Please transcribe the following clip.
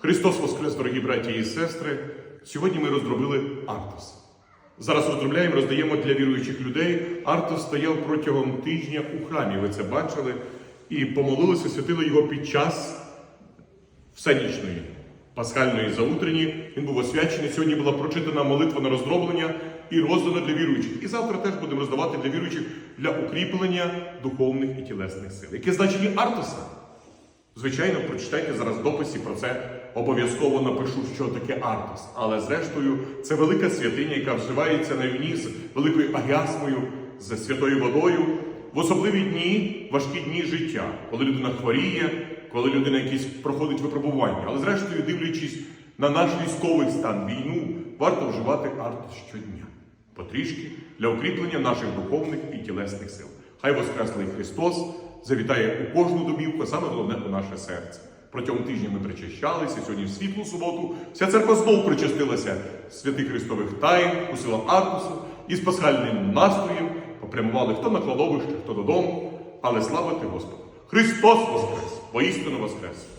Христос Воскрес, дорогі браті і сестри. Сьогодні ми розробили Артос. Зараз розробляємо, роздаємо для віруючих людей. Артос стояв протягом тижня у храмі. Ви це бачили. І помолилися, святили його під час всенічної пасхальної заутрені. Він був освячений. Сьогодні була прочитана молитва на роздроблення і роздана для віруючих. І завтра теж будемо роздавати для віруючих для укріплення духовних і тілесних сил. Яке значення Артоса? Звичайно, прочитайте зараз в дописі про це. Обов'язково напишу, що таке Артос. Але зрештою, це велика святиня, яка вживається на війні з великою агіасмою, з святою водою. В особливі дні, важкі дні життя, коли людина хворіє, коли людина якісь проходить випробування. Але зрештою, дивлячись на наш військовий стан, війну, варто вживати Артос щодня. Потрішки для укріплення наших духовних і тілесних сил. Хай Воскреслий Христос завітає у кожну домівку, саме головне у наше серце. Протягом тижня ми причащалися, сьогодні в світлу суботу. Вся церква знов причастилася святих Христових таїн, усила Аркуса і з пасхальним настроєм попрямували хто на кладовище, хто додому. Але слава ти Господу! Христос Воскрес! Воістину Воскрес!